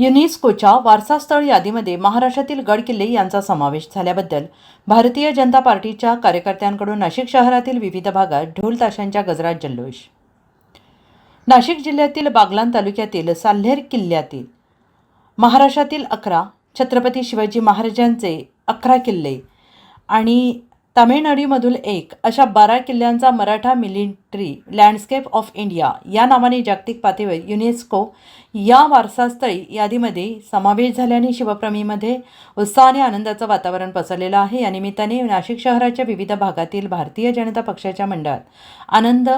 युनेस्कोच्या वारसास्थळ यादीमध्ये महाराष्ट्रातील गड किल्ले यांचा समावेश झाल्याबद्दल भारतीय जनता पार्टीच्या कार्यकर्त्यांकडून नाशिक शहरातील विविध भागात ढोल ताशांच्या गजरात जल्लोष. नाशिक जिल्ह्यातील बागलान तालुक्यातील साल्हेर किल्ल्यातील महाराष्ट्रातील अकरा छत्रपती शिवाजी महाराजांचे अकरा किल्ले आणि तामिळनाडूमधील एक अशा बारा किल्ल्यांचा Maratha military landscape of India या नावाने जागतिक पातळीवर युनेस्को या वारसास्थळी यादीमध्ये समावेश झाल्याने शिवप्रेमीमध्ये उत्साह आणि आनंदाचं वातावरण पसरलेलं आहे. या निमित्ताने नाशिक शहराच्या विविध भागातील भारतीय जनता पक्षाच्या मंडळात आनंद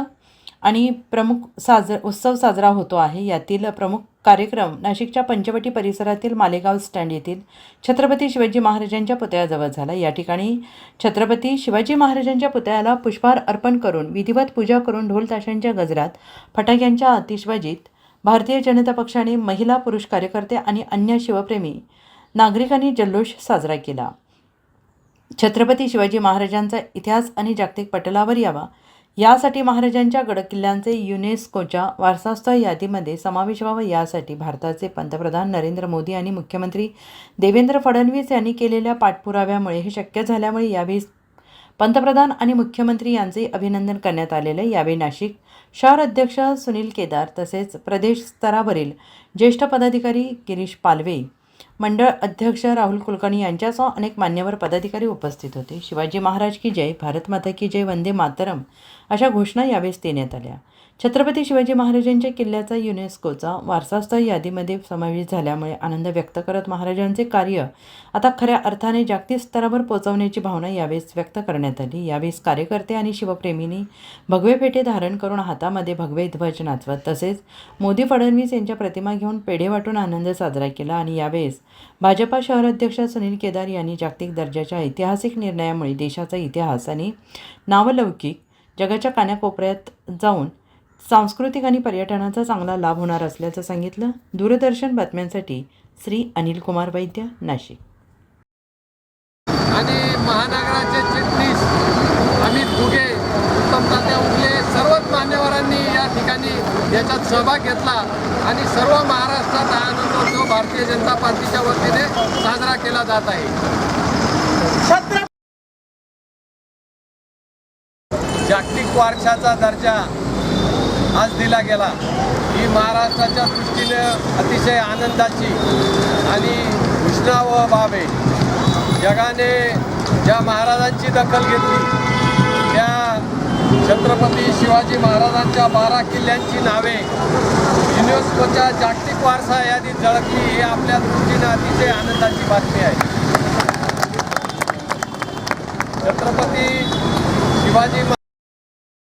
आणि प्रमुख साज उत्सव साजरा होतो आहे. यातील प्रमुख कार्यक्रम नाशिकच्या पंचवटी परिसरातील मालेगाव स्टँड येथील छत्रपती शिवाजी महाराजांच्या पुतळ्याजवळ झाला. या ठिकाणी छत्रपती शिवाजी महाराजांच्या पुतळ्याला पुष्पहार अर्पण करून विधिवत पूजा करून ढोलताशांच्या गजरात फटाक्यांच्या आतिषबाजीत भारतीय जनता पक्षाने महिला पुरुष कार्यकर्ते आणि अन्य शिवप्रेमी नागरिकांनी जल्लोष साजरा केला. छत्रपती शिवाजी महाराजांचा इतिहास आणि जागतिक पटलावर यावा यासाठी महाराजांच्या गडकिल्ल्यांचे युनेस्कोच्या वारसास्थळ यादीमध्ये समावेश व्हावा यासाठी भारताचे पंतप्रधान नरेंद्र मोदी आणि मुख्यमंत्री देवेंद्र फडणवीस यांनी केलेल्या पाठपुराव्यामुळे हे शक्य झाल्यामुळे यावेळी पंतप्रधान आणि मुख्यमंत्री यांचे अभिनंदन करण्यात आलेले यावेळी नाशिक शहर अध्यक्ष सुनील केदार तसेच प्रदेश स्तरावरील ज्येष्ठ पदाधिकारी गिरीश पालवे मंडळ अध्यक्ष राहुल कुलकर्णी यांच्यासह अनेक मान्यवर पदाधिकारी उपस्थित होते. शिवाजी महाराज की जय भारत माता की जय वंदे मातरम अशा घोषणा यावेळेस देण्यात आल्या. छत्रपती शिवाजी महाराजांच्या किल्ल्याचा युनेस्कोचा वारसास्थळ यादीमध्ये समावेश झाल्यामुळे आनंद व्यक्त करत महाराजांचे कार्य आता खऱ्या अर्थाने जागतिक स्तरावर पोहोचवण्याची भावना यावेळेस व्यक्त करण्यात आली. यावेळेस कार्यकर्ते आणि शिवप्रेमींनी भगवे पेटे धारण करून हातामध्ये भगवे ध्वज नाचवत तसेच मोदी फडणवीस यांच्या प्रतिमा घेऊन पेढे वाटून आनंद साजरा केला आणि यावेळेस भाजपा शहराध्यक्ष सुनील केदार यांनी जागतिक दर्जाच्या ऐतिहासिक निर्णयामुळे देशाचा इतिहास आणि नावलौकिक जगाच्या कानाकोपऱ्यात जाऊन सांस्कृतिक आणि पर्यटनाचा चांगला लाभ होणार असल्याचं सांगितलं दूरदर्शन बातम्यांसाठी श्री अनिल कुमार वैद्य नाशिक. आणि महानगराचे चिटणीस अमित घुगे उत्तम तात्या उगले सर्वच मान्यवरांनी या ठिकाणी याच्यात सहभाग घेतला आणि सर्व महाराष्ट्रात हा आनंदोत्सव भारतीय जनता पार्टीच्या वतीने साजरा केला जात आहे. जागतिक वारशाचा दर्जा आज दिला गेला. ही महाराष्ट्राच्या दृष्टीने अतिशय आनंदाची आणि घोषणा व बाब आहे. जगाने ज्या महाराजांची दखल घेतली त्या छत्रपती शिवाजी महाराजांच्या बारा किल्ल्यांची नावे युनेस्कोच्या जागतिक वारसा यादीत झळकली ही आपल्या दृष्टीने अतिशय आनंदाची बातमी आहे. छत्रपती शिवाजी